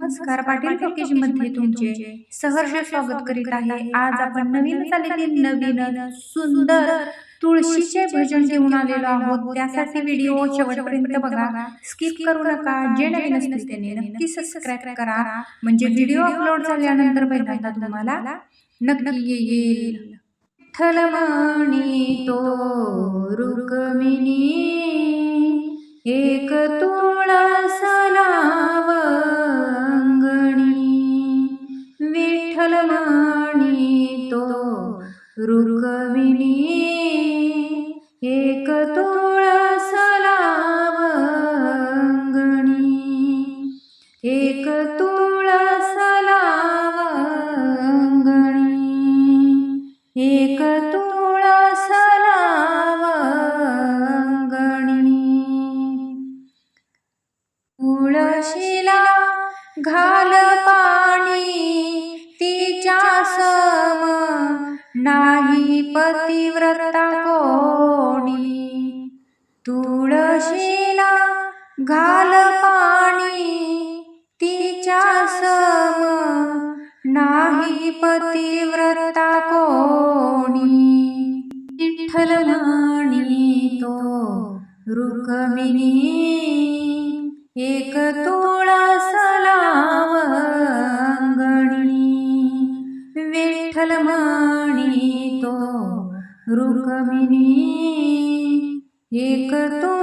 नमस्कार पाटील पॅकेजमध्ये तुमचे सहर्ष स्वागत करीत आहे. आज आपण नवीन चालेली नवीन सुंदर तुळशीचे भजन घेऊन आलेलो आहोत. त्यासाठी व्हिडिओ शेवटपर्यंत बघा. स्किप करू नका. जे नवीन असतील त्यांनी नक्की सबस्क्राईब करा. म्हणजे व्हिडिओ अपलोड झाल्यानंतर पहिल्यांदा तुम्हाला नक्की येईल. थलमणी तो रुक्मिणी एक तुळसा घाल पाणी तिच्या सम. नाही पतिव्रता कोणी. तुळशीला घाल पाणी तिच्या सम. नाही पतिव्रता कोणी. विठ्ठल म्हणी तो रुक्मिणी. एक तोळा सलाव अंगणी विठ्ठल म्हणी तो रुक्मिणी. एक तो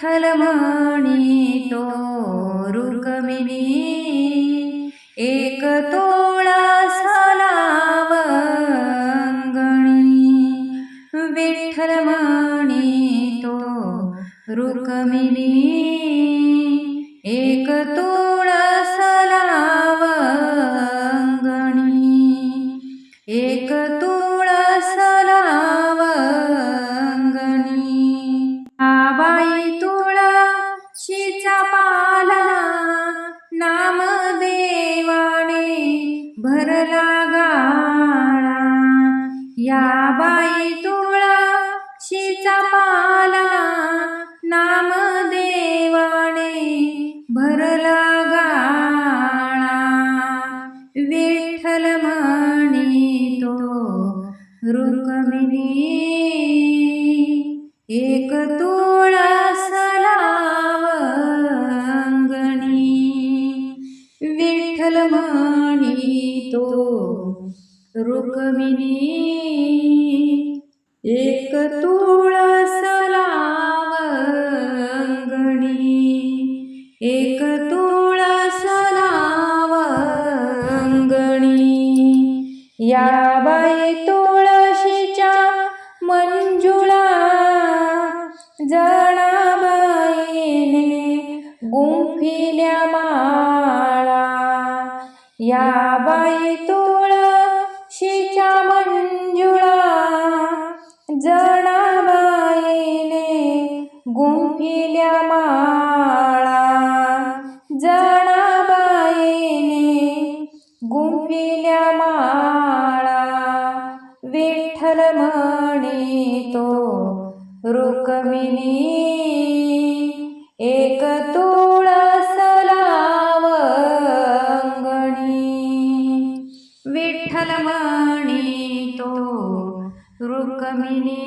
विठ्ठल म्हणी तो रुक्मिणी एक तोळा लावंगणी विठ्ठल म्हणी तो रुक्मिणी एक तो भरला गाळा. या बाई तुळशीचा पाला नाम देवाने भरला गाळा. विठ्ठल म्हणी तो रुक्मिणी एक तुळा सलावंगणी लावंगणी विठ्ठल तो रुक्मिणी एक तुळस लावंगणी एक तुळस लावंगणी. या बाई तुळशीच्या मंजुळा जणाबाईने गुंफिल्या मा या बाई तुळशीच्या मंजुळा जणाबाईने गुंफिल्या माळा. जणाबाईने गुंफिल्या माळा विठ्ठल म्हणी तो रुक्मिणी रुक्मिणी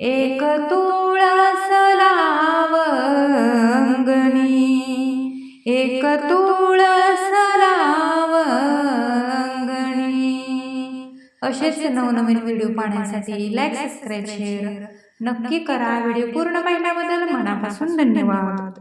एक तुळस लावंगणी एक तुळस लावंगणी असेच नवनवीन व्हिडिओ पाहण्यासाठी लाईक सबस्क्राईब शेअर नक्की करा. व्हिडिओ पूर्ण पाहिल्याबद्दल मनापासून धन्यवाद.